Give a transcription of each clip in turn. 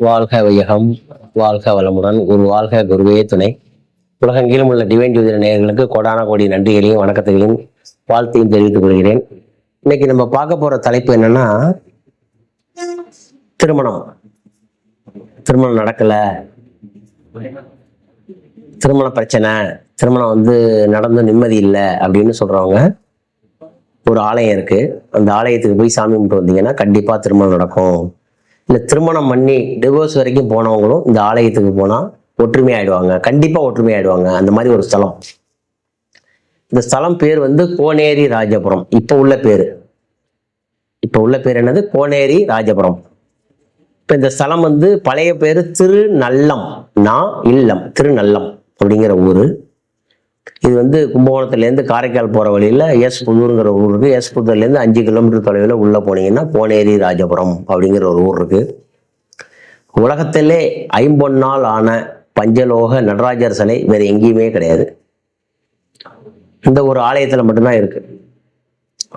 வாழ்க வையகம் வாழ்க வளமுடன் ஒரு வாழ்க குருவே துணை. உலகெங்கிலும் உள்ள டிவைன் ஜோதிட நேயர்களுக்கு கோடான கோடி நன்றிகளையும் வணக்கத்தையும் வாழ்த்தையும் தெரிவித்துக் கொள்கிறேன். இன்னைக்கு நம்ம பார்க்க போற தலைப்பு என்னன்னா திருமணம். திருமணம் நடக்கல. திருமண பிரச்சனை. திருமணம் வந்து நடந்து நிம்மதி இல்லை அப்படின்னு சொல்றவங்க ஒரு ஆலயம் இருக்கு. அந்த ஆலயத்துக்கு போய் சாமி கும்பிட்டு வந்தீங்கன்னா கண்டிப்பா திருமணம் நடக்கும். இல்லை திருமணம் பண்ணி டிவோர்ஸ் வரைக்கும் போனவங்களும் இந்த ஆலயத்துக்கு போனால் ஒற்றுமை ஆயிடுவாங்க கண்டிப்பாக ஒற்றுமை ஆயிடுவாங்க அந்த மாதிரி ஒரு ஸ்தலம். இந்த ஸ்தலம் பேர் வந்து கோனேரி ராஜபுரம். இப்போ உள்ள பேர். இப்போ உள்ள பேர் என்னது? கோனேரி ராஜபுரம். இப்போ இந்த ஸ்தலம் வந்து பழைய பேர் திருநல்லம். நா இல்லம். திருநல்லம் அப்படிங்கிற ஊர். இது வந்து கும்பகோணத்துலேருந்து காரைக்கால் போகிற வழியில் எஸ் புதூருங்கிற ஊர் இருக்குது எஸ் புதூர்லேருந்து அஞ்சு கிலோமீட்டர் தொலைவில் உள்ளே போனீங்கன்னா கோனேரி ராஜபுரம் அப்படிங்கிற ஒரு ஊர் இருக்குது உலகத்திலே ஐம்பொன்னால் ஆன பஞ்சலோக நடராஜர் சிலை வேறு எங்கேயுமே கிடையாது. இந்த ஒரு ஆலயத்தில் மட்டும்தான் இருக்குது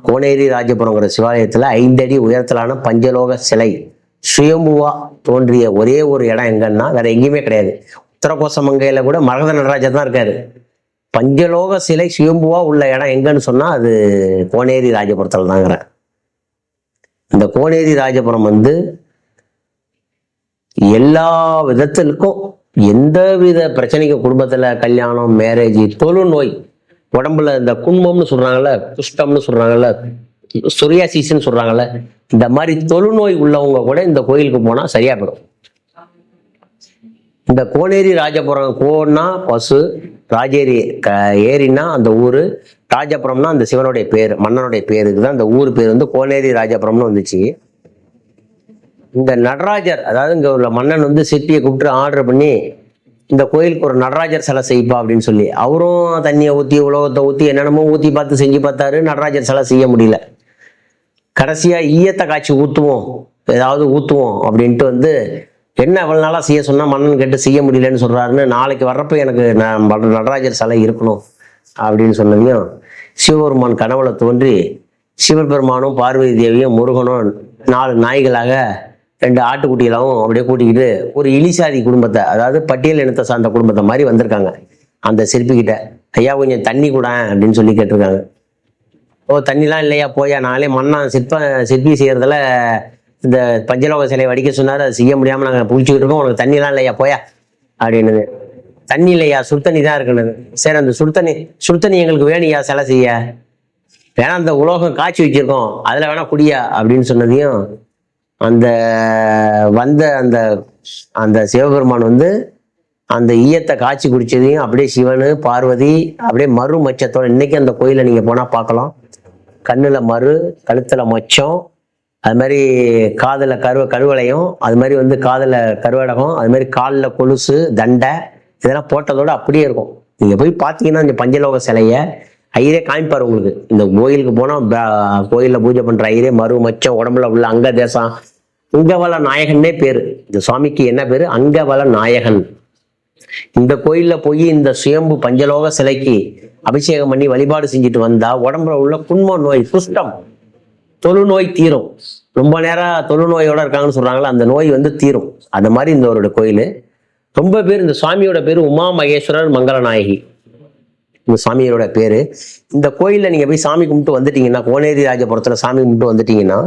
கோனேரி ராஜபுரங்கிற சிவாலயத்தில் ஐந்தடி உயரத்திலான பஞ்சலோக சிலை சுயம்புவா தோன்றிய ஒரே ஒரு இடம் எங்கன்னா வேற எங்கேயுமே கிடையாது. உத்தரகோசமங்கையில் கூட மரகத நடராஜர் தான் இருக்காரு. பஞ்சலோக சிலை சுயம்புவா உள்ள இடம் எங்கன்னு சொன்னா அது கோனேரி ராஜபுரத்தில் தாங்கிறேன் இந்த கோனேரி ராஜபுரம் வந்து எல்லா விதத்திற்கும் எந்த வித பிரச்சனைக்கும் குடும்பத்துல கல்யாணம் மேரேஜ் தொழுநோய் உடம்புல இந்த குண்மம்னு சொல்றாங்கல்ல குஷ்டம்னு சொல்றாங்கல்ல சொரியாசிஸ்ன்னு சொல்றாங்கல்ல இந்த மாதிரி தொழுநோய் உள்ளவங்க கூட இந்த கோயிலுக்கு போனா சரியா போயிடும். இந்த கோனேரி ராஜபுரம் கோன்னா பசு ராஜேரி க ஏரின்னா அந்த ஊர் ராஜபுரம்னா அந்த சிவனுடைய பேர் மன்னனுடைய பேருக்கு தான் அந்த ஊர் பேர் வந்து கோனேரி ராஜபுரம்னு வந்துச்சு. இந்த நடராஜர் அதாவது இங்கே உள்ள மன்னன் வந்து சிற்பியை கூப்பிட்டு ஆர்டர் பண்ணி இந்த கோயிலுக்கு ஒரு நடராஜர் சிலை செய்ப்பா அப்படின்னு சொல்லி அவரும் தண்ணியை ஊற்றி உலகத்தை ஊற்றி என்னென்னமோ ஊற்றி பார்த்து செஞ்சு பார்த்தாரு நடராஜர் சிலை செய்ய முடியல. கடைசியாக ஈயத்தை காய்ச்சி ஊற்றுவோம் ஏதாவது ஊற்றுவோம் அப்படின்ட்டு வந்து என்ன அவ்வளோ நாளாக செய்ய சொன்னால் மன்னன் கேட்டு செய்ய முடியலன்னு சொல்கிறாருன்னு நாளைக்கு வர்றப்ப எனக்கு நான் நடராஜர் சிலை இருக்கணும் அப்படின்னு சொன்னதையும் சிவபெருமான் கனவுல தோன்றி சிவபெருமானும் பார்வதி தேவியும் முருகனும் நாலு நாய்களாக ரெண்டு ஆட்டுக்குட்டிகளாகவும் அப்படியே கூட்டிக்கிட்டு ஒரு இலிசாதி குடும்பத்தை அதாவது பட்டியல் இனத்தை சார்ந்த குடும்பத்தை மாதிரி வந்திருக்காங்க. அந்த சிற்பிக்கிட்ட ஐயா கொஞ்சம் தண்ணி கூட அப்படின்னு சொல்லி கேட்டிருக்காங்க. ஓ தண்ணிலாம் இல்லையா? போயா நாளே மண்ணா சிற்ப சிற்பி செய்கிறதுல இந்த பஞ்சலோக சிலை வடிக்க சொன்னார் அதை செய்ய முடியாம நாங்கள் புளிச்சுக்கிட்டு இருக்கோம். உனக்கு தண்ணிலாம் இல்லையா? போயா அப்படின்னுது. தண்ணி இல்லையா? சுடுத்தண்ணி தான் இருக்குன்னு சரி அந்த சுடுத்தண்ணி சுடுத்தண்ணி எங்களுக்கு வேணுயா சிலை செய்ய? வேணா அந்த உலோகம் காய்ச்சி வச்சிருக்கோம். அதுல வேணா குடியா அப்படின்னு சொன்னதையும் அந்த வந்த அந்த அந்த சிவபெருமான் வந்து அந்த ஈயத்தை காய்ச்சி குடிச்சதையும் அப்படியே சிவனு பார்வதி அப்படியே மறு மச்சத்தோட இன்னைக்கு அந்த கோயிலை நீங்க போனா பார்க்கலாம். கண்ணுல மறு கழுத்துல மச்சம் அது மாதிரி காதில் கருவ கருவளையும் அது மாதிரி வந்து காதில் கருவடகம் அது மாதிரி காலில் கொலுசு தண்டை இதெல்லாம் போட்டதோட அப்படியே இருக்கும். நீங்கள் போய் பார்த்தீங்கன்னா இந்த பஞ்சலோக சிலையை ஐயரே காமிப்பார் உங்களுக்கு. இந்த கோயிலுக்கு போனால் கோயிலில் பூஜை பண்ணுற ஐயரே மறு மச்சம் உடம்புல உள்ள அங்க தேசம் அங்கவல நாயகன்னே பேர். இந்த சுவாமிக்கு என்ன பேர்? அங்கவல நாயகன். இந்த கோயிலில் போய் இந்த சுயம்பு பஞ்சலோக சிலைக்கு அபிஷேகம் பண்ணி வழிபாடு செஞ்சுட்டு வந்தா உடம்புல உள்ள குன்ம நோய் சுஷ்டம். தொழுநோய் தீரும். ரொம்ப நேரம் தொழுநோயோட இருக்காங்கன்னு சொல்றாங்களா அந்த நோய் வந்து தீரும். அந்த மாதிரி இந்த ஒரு கோயில். ரொம்ப பேர் இந்த சுவாமியோட பேர் உமா மகேஸ்வரர் மங்களநாயகி இந்த சாமியோட பேர். இந்த கோயிலில் நீங்கள் போய் சாமி கும்பிட்டு வந்துட்டீங்கன்னா கோனேரி ராஜபுரத்தில் சாமி கும்பிட்டு வந்துட்டீங்கன்னா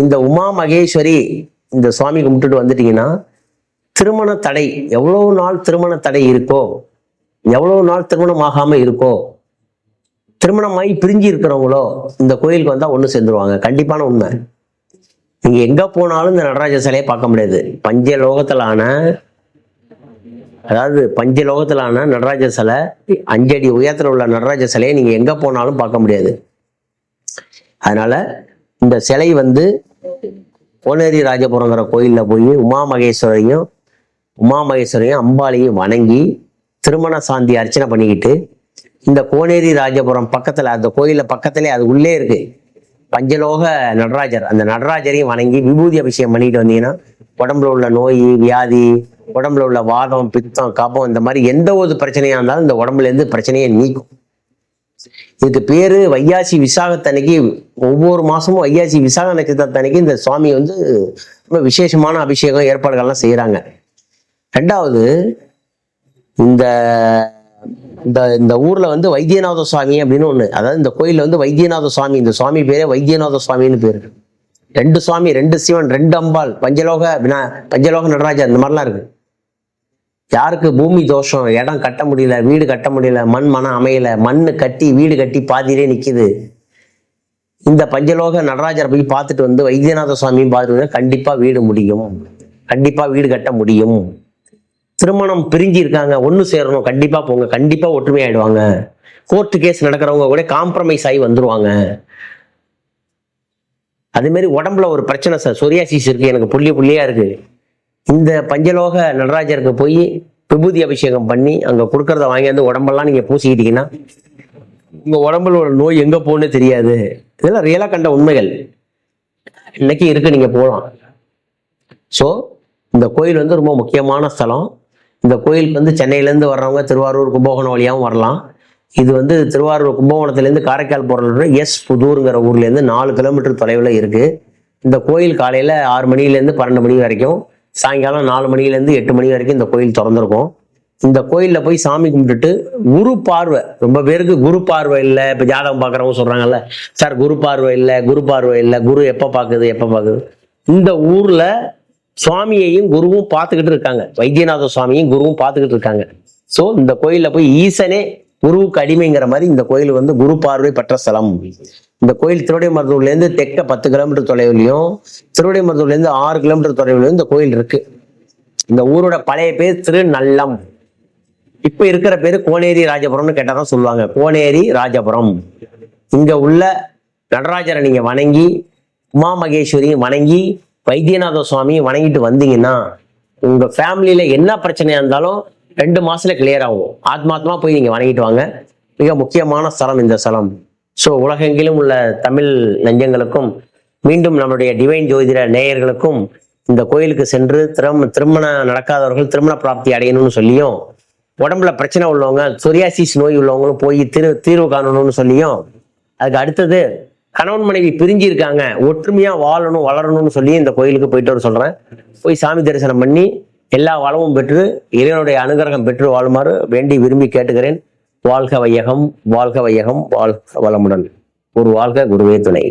இந்த உமா மகேஸ்வரி இந்த சுவாமி கும்பிட்டுட்டு வந்துட்டீங்கன்னா திருமண தடை எவ்வளவு நாள் திருமண தடை இருக்கோ எவ்வளவு நாள் திருமணம் ஆகாமல் இருக்கோ திருமணமாகி பிரிஞ்சு இருக்கிறவங்களோ இந்த கோயிலுக்கு வந்தால் ஒன்று சேர்ந்துருவாங்க. கண்டிப்பான உண்மை. நீங்கள் எங்கே போனாலும் இந்த நடராஜர் சிலையை பார்க்க முடியாது. பஞ்ச லோகத்திலான அதாவது பஞ்ச லோகத்திலான நடராஜர் சிலை அஞ்சடி உயரத்தில் உள்ள நடராஜர் சிலையை நீங்கள் எங்கே போனாலும் பார்க்க முடியாது. அதனால் இந்த சிலை வந்து கோனேரி ராஜபுரங்கிற கோயிலில் போய் உமா மகேஸ்வரையும் உமா மகேஸ்வரையும் அம்பாளையும் வணங்கி திருமண சாந்தி அர்ச்சனை பண்ணிக்கிட்டு இந்த கோனேரி ராஜபுரம் பக்கத்தில் அந்த கோயிலில் பக்கத்திலே அது உள்ளே இருக்கு. பஞ்சலோக நடராஜர். அந்த நடராஜரையும் வணங்கி விபூதி அபிஷேகம் பண்ணிட்டு வந்தீங்கன்னா உடம்புல உள்ள நோய் வியாதி உடம்புல உள்ள வாதம் பித்தம் கபம் இந்த மாதிரி எந்த ஒரு பிரச்சனையா இருந்தாலும் இந்த உடம்புல இருந்து பிரச்சனையை நீக்கும். இதுக்கு பேரு வையாசி விசாகத்தன்னைக்கு ஒவ்வொரு மாசமும் வையாசி விசாக நட்சத்திரத்தன்னைக்கு இந்த சுவாமி வந்து ரொம்ப விசேஷமான அபிஷேகம் ஏற்பாடுகள்லாம் செய்கிறாங்க ரெண்டாவது இந்த இந்த இந்த ஊர்ல வந்து வைத்தியநாத சுவாமி அப்படின்னு ஒண்ணு. அதாவது இந்த கோயில்ல வந்து வைத்தியநாத சுவாமி இந்த சுவாமி பேரே வைத்தியநாத சுவாமின்னு பேரு. ரெண்டு சுவாமி ரெண்டு சிவன் ரெண்டு அம்பாள் பஞ்சலோக வினா பஞ்சலோக நடராஜர் இந்த மாதிரிலாம் இருக்கு. யாருக்கு பூமி தோஷம் இடம் கட்ட முடியல வீடு கட்ட முடியல மண் மனம் அமையல மண்ணு கட்டி வீடு கட்டி பாதியிலே நிக்குது. இந்த பஞ்சலோக நடராஜரை போய் பார்த்துட்டு வந்து வைத்தியநாத சுவாமியும் பார்த்துட்டு கண்டிப்பாக கண்டிப்பா வீடு முடியும். கண்டிப்பா வீடு கட்ட முடியும். திருமணம் பிரிஞ்சு இருக்காங்க ஒன்று சேரணும் கண்டிப்பாக போங்க கண்டிப்பாக ஒற்றுமை ஆயிடுவாங்க கோர்ட்டு கேஸ் நடக்கிறவங்க கூட காம்ப்ரமைஸ் ஆகி வந்துருவாங்க. அதேமாரி உடம்புல ஒரு பிரச்சனை சார் சொரியாசிஸ் இருக்கு எனக்கு புள்ளி புள்ளியா இருக்கு. இந்த பஞ்சலோக நடராஜருக்கு போய் விபூதி அபிஷேகம் பண்ணி அங்க கொடுக்கறத வாங்கியாந்து உடம்பெல்லாம் நீங்க பூசிக்கிட்டீங்கன்னா உங்க உடம்புல ஒரு நோய் எங்க போகணும்னு தெரியாது. இதெல்லாம் ரியலா கண்ட உண்மைகள். இன்னைக்கு இருக்கு நீங்க போகலாம் ஸோ இந்த கோயில் வந்து ரொம்ப முக்கியமான ஸ்தலம். இந்த கோயிலுக்கு வந்து சென்னையிலேருந்து வர்றவங்க திருவாரூர் கும்பகோணம் வழியாகவும் வரலாம். இது வந்து திருவாரூர் கும்பகோணத்துலேருந்து காரைக்கால் போகிற எஸ் புதூருங்கிற ஊர்லேருந்து நாலு கிலோமீட்டர் தொலைவில் இருக்குது இந்த கோயில் காலையில் ஆறு மணிலேருந்து பன்னெண்டு மணி வரைக்கும் சாயங்காலம் நாலு மணிலேருந்து எட்டு மணி வரைக்கும் இந்த கோயில் திறந்திருக்கும். இந்த கோயிலில் போய் சாமி கும்பிட்டுட்டு குரு பார்வை ரொம்ப பேருக்கு குரு பார்வை இல்லை. இப்போ ஜாதகம் பார்க்குறவங்க சொல்கிறாங்கல்ல சார் குரு பார்வை இல்லை குரு பார்வை இல்லை குரு எப்போ பார்க்குது எப்போ பார்க்குது? இந்த ஊரில் சுவாமியையும் குருவும் பார்த்துக்கிட்டு இருக்காங்க. வைத்தியநாத சுவாமியும் குருவும் பார்த்துக்கிட்டு இருக்காங்க. ஸோ இந்த கோயிலில் போய் ஈசனே குருவுக்கு அடிமைங்கிற மாதிரி இந்த கோயில் வந்து குரு பார்வை பெற்ற ஸ்தலம். இந்த கோயில் திருவிடைமருதூர்லேருந்து தெற்க பத்து கிலோமீட்டர் தொலைவுலையும் திருவிடைமருதூர்லேருந்து ஆறு கிலோமீட்டர் தொலைவுலையும் இந்த கோயில் இருக்கு. இந்த ஊரோட பழைய பேர் திருநல்லம். இப்போ இருக்கிற பேர் கோனேரி ராஜபுரம்னு கேட்டால் தான் சொல்லுவாங்க. கோனேரி ராஜபுரம். இங்கே உள்ள நடராஜரை நீங்கள் வணங்கி உமா மகேஸ்வரியும் வணங்கி வைத்தியநாத சுவாமியை வணங்கிட்டு வந்தீங்கன்னா உங்க ஃபேமிலியில என்ன பிரச்சனையா இருந்தாலும் ரெண்டு மாசத்துல கிளியர் ஆகும். ஆத்மாத்மா போய் நீங்க வணங்கிட்டு வாங்க. மிக முக்கியமான ஸ்தலம் இந்த ஸ்தலம் ஸோ உலகெங்கிலும் உள்ள தமிழ் நெஞ்சங்களுக்கும் மீண்டும் நம்மளுடைய டிவைன் ஜோதிட நேயர்களுக்கும் இந்த கோயிலுக்கு சென்று திரும் திருமணம் நடக்காதவர்கள் திருமண பிராப்தி அடையணும்னு சொல்லியும் உடம்புல பிரச்சனை உள்ளவங்க சொரியாசிஸ் நோய் உள்ளவங்களும் போய் திரு தீர்வு காணணும்னு சொல்லியும் அதுக்கு அடுத்தது கணவன் மனைவி பிரிஞ்சு இருக்காங்க ஒற்றுமையா வாழணும் வளரணும்னு சொல்லி இந்த கோயிலுக்கு போயிட்டு வர சொல்றேன். போய் சாமி தரிசனம் பண்ணி எல்லா வளமும் பெற்று இறைவனுடைய அனுகிரகம் பெற்று வாழுமாறு வேண்டி விரும்பி கேட்டுக்கிறேன். வாழ்க வையகம் வாழ்க வையகம் வாழ்க வளமுடன். ஒரு வாழ்க குருவே துணை.